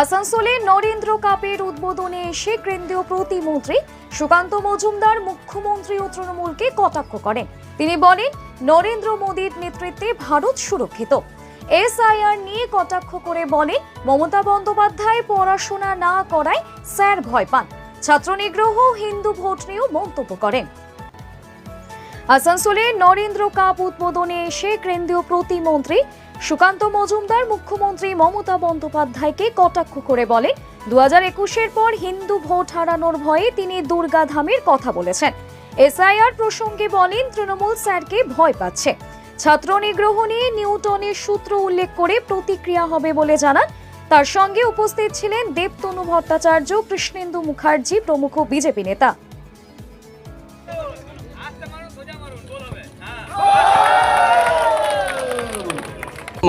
আসানসোলে নরেন্দ্র কাপের উদ্বোধনে এসে কেন্দ্রীয় প্রতিমন্ত্রী সুকান্ত মজুমদার, মুখ্যমন্ত্রী ও তৃণমূলকে কটাক্ষ করেন। তিনি বলেন, নরেন্দ্র মোদীর নেতৃত্বে ভারত সুরক্ষিত। এসআইআর নিয়ে কটাক্ষ করে বলেন, মমতা বন্দ্যোপাধ্যায় পড়াশোনা না করায় স্যার ভয় পান। ছাত্র নিগ্রহ হিন্দু ভোট নিয়েও মন্তব্য করেন। আসানসোলে নরেন্দ্র কাপ উদ্বোধনে এসে কেন্দ্রীয় প্রতিমন্ত্রী সুকান্ত মজুমদার মুখ্যমন্ত্রী মমতা বন্দ্যোপাধ্যায়কে কটাক্ষ করে বলে দু হাজার একুশের পর হিন্দু ভোট হারানোর ভয়ে তিনি দুর্গা ধামের কথা বলেছেন। এসআইআর প্রসঙ্গে বলেন, তৃণমূল স্যারকে ভয় পাচ্ছে। ছাত্র নিগ্রহ নিয়ে নিউটনের সূত্র উল্লেখ করে প্রতিক্রিয়া হবে বলে জানান। তার সঙ্গে উপস্থিত ছিলেন দেবতনু ভট্টাচার্য, কৃষ্ণেন্দু মুখার্জি প্রমুখ বিজেপি নেতা।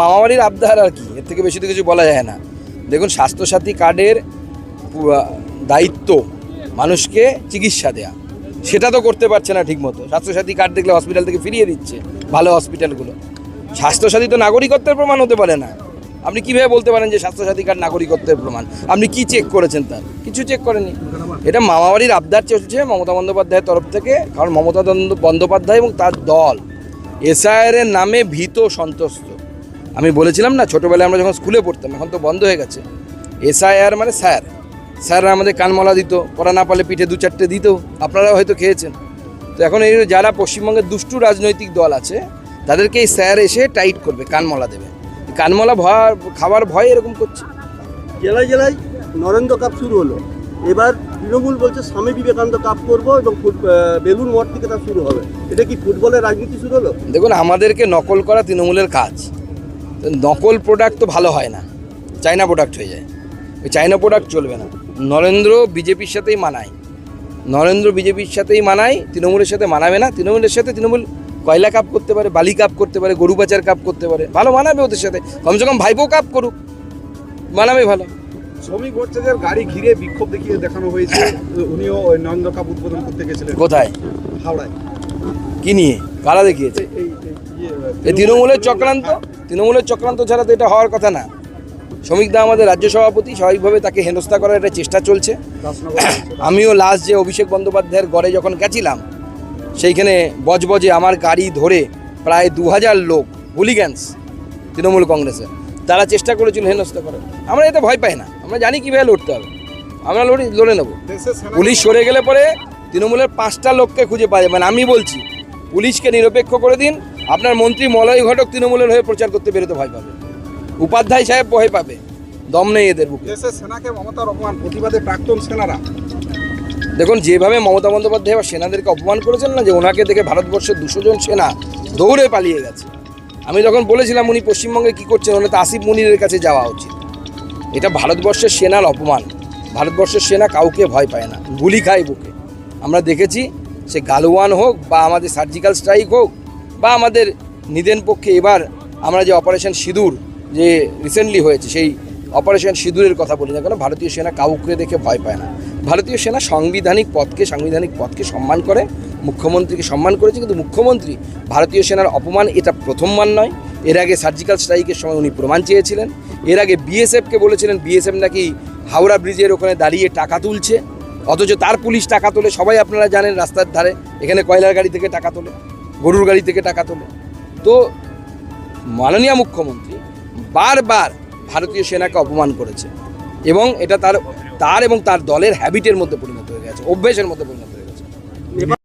মামাবাড়ির আবদার আর কি, এর থেকে বেশি তো কিছু বলা যায় না। দেখুন, স্বাস্থ্যসাথী কার্ডের দায়িত্ব মানুষকে চিকিৎসা দেয়া। সেটা তো করতে পারছে না ঠিকমতো। স্বাস্থ্যসাথী কার্ড দেখলে হসপিটাল থেকে ফিরিয়ে দিচ্ছে, ভালো হসপিটালগুলো স্বাস্থ্যসাথী তো নাগরিকত্বের প্রমাণ হতে পারে না। আপনি কীভাবে বলতে পারেন যে স্বাস্থ্যসাথী কার্ড নাগরিকত্বের প্রমাণ? আপনি কি চেক করেছেন তার? কিছু চেক করেনি এটা মামাবাড়ির আবদার চলছে মমতা বন্দ্যোপাধ্যায়ের তরফ থেকে, কারণ মমতা বন্দ্যোপাধ্যায় এবং তার দল এসআইআর নামে ভীত সন্তুষ্ট আমি বলেছিলাম না ছোটোবেলায় আমরা যখন স্কুলে পড়তাম এখন তো বন্ধ হয়ে গেছে। এসআইআর মানে স্যার। স্যাররা আমাদের কানমলা দিত পড়া না পারলে পিঠে দু চারটে দিত আপনারাও হয়তো খেয়েছেন। তো এখন এই যারা পশ্চিমবঙ্গের দুষ্টু রাজনৈতিক দল আছে তাদেরকে এই স্যার এসে টাইট করবে কানমলা দেবে। কানমলা ভয় খাবার ভয় এরকম করছে। জেলায় জেলায় নরেন্দ্র কাপ শুরু হলো। এবার তৃণমূল বলছে স্বামী বিবেকানন্দ কাপ করব এবং বেলুর মঠ থেকে তা শুরু হবে। এটা কি ফুটবলের রাজনীতি শুরু হলো? দেখুন আমাদেরকে নকল করা তৃণমূলের কাজ। নকল প্রোডাক্ট তো ভালো হয় না। চায়না প্রোডাক্ট হয়ে যায়। ওই চাইনা প্রোডাক্ট চলবে না। নরেন্দ্র বিজেপির সাথেই মানায়। নরেন্দ্র বিজেপির সাথেই মানায় তৃণমূলের সাথে মানাবে না। তৃণমূলের সাথে তৃণমূল কয়লা কাপ করতে পারে বালি কাপ করতে পারে গরু পাচার কাপ করতে পারে ভালো মানাবে ওদের সাথে। কমসে কম ভাইপো কাপ করুক। মানাবে ভালো। শ্রমিক ভট্টাচার্যের গাড়ি ঘিরে বিক্ষোভ দেখিয়ে দেখানো হয়েছে। উনিও ওই নরেন্দ্র কাপ উদ্বোধন করতে গেছিলেন। কোথায়? হাওড়ায়। কি নিয়ে? কারা দেখিয়েছে? ইয়ে, তৃণমূলের চক্রান্ত? তৃণমূলের চক্রান্ত ছাড়া তো এটা হওয়ার কথা না। শ্রমিকদা আমাদের রাজ্য সভাপতি স্বাভাবিকভাবে তাকে হেনস্থা করার একটা চেষ্টা চলছে। আমিও লাস্ট যে অভিষেক বন্দ্যোপাধ্যায়ের গড়ে যখন গেছিলাম সেইখানে বজবজে আমার গাড়ি ধরে প্রায় দু হাজার লোক হুলিগ্যান্স তৃণমূল কংগ্রেসের তারা চেষ্টা করেছিল হেনস্থা করার। আমরা এতে ভয় পাই না। আমরা জানি কীভাবে লড়তে হবে। আমরা লড়ি লড়ে নেব। পুলিশ সরে গেলে পরে তৃণমূলের পাঁচটা লোককে খুঁজে পাওয়া যাবে মানে আমি বলছি পুলিশকে নিরপেক্ষ করে দিন আপনার মন্ত্রী মলয় ঘটক তৃণমূলের হয়ে প্রচার করতে বেরোতে ভয় পাবে। উপাধ্যায় সাহেব ভয় পাবে। দম নেই এদের বুকে। দেশের সেনাকে মমতার অপমান প্রতিবাদে প্রাক্তন সেনারা। দেখুন যেভাবে মমতা বন্দ্যোপাধ্যায় বা সেনাদেরকে অপমান করেছেন না যে ওনাকে দেখে ভারতবর্ষের দুশো জন সেনা দৌড়ে পালিয়ে গেছে। আমি যখন বলেছিলাম উনি পশ্চিমবঙ্গে কী করছেন ওনার তো আসিফ মুনিরের কাছে যাওয়া উচিত। এটা ভারতবর্ষের সেনার অপমান। ভারতবর্ষের সেনা কাউকে ভয় পায় না। গুলি খায় বুকে। আমরা দেখেছি সে গালওয়ান হোক বা আমাদের সার্জিক্যাল স্ট্রাইক হোক বা আমাদের নিদেন পক্ষে এবার আমরা যে অপারেশন সিঁদুর যে রিসেন্টলি হয়েছে, সেই অপারেশন সিঁদুরের কথা বলি না কেন, ভারতীয় সেনা কাউকে দেখে ভয় পায় না। ভারতীয় সেনা সাংবিধানিক পদকে সাংবিধানিক পদকে সম্মান করে, মুখ্যমন্ত্রীকে সম্মান করেছে, কিন্তু মুখ্যমন্ত্রী ভারতীয় সেনার অপমান এটা প্রথমবার নয়। এর আগে সার্জিক্যাল স্ট্রাইকের সময় উনি প্রমাণ চেয়েছিলেন। এর আগে বিএসএফকে বলেছিলেন বিএসএফ নাকি হাওড়া ব্রিজের ওখানে দাঁড়িয়ে টাকা তুলছে, অথচ তার পুলিশ টাকা তোলে, সবাই আপনারা জানেন রাস্তার ধারে, এখানে কয়লার গাড়ি থেকে টাকা তোলে। গরুর গাড়ি থেকে টাকা তোলে। তো মাননীয় মুখ্যমন্ত্রী বারবার ভারতীয় সেনাকে অপমান করেছে এবং এটা তার তার এবং তার দলের হ্যাবিটের মধ্যে পরিণত হয়ে গেছে, অভ্যেসের মধ্যে পরিণত হয়ে গেছে।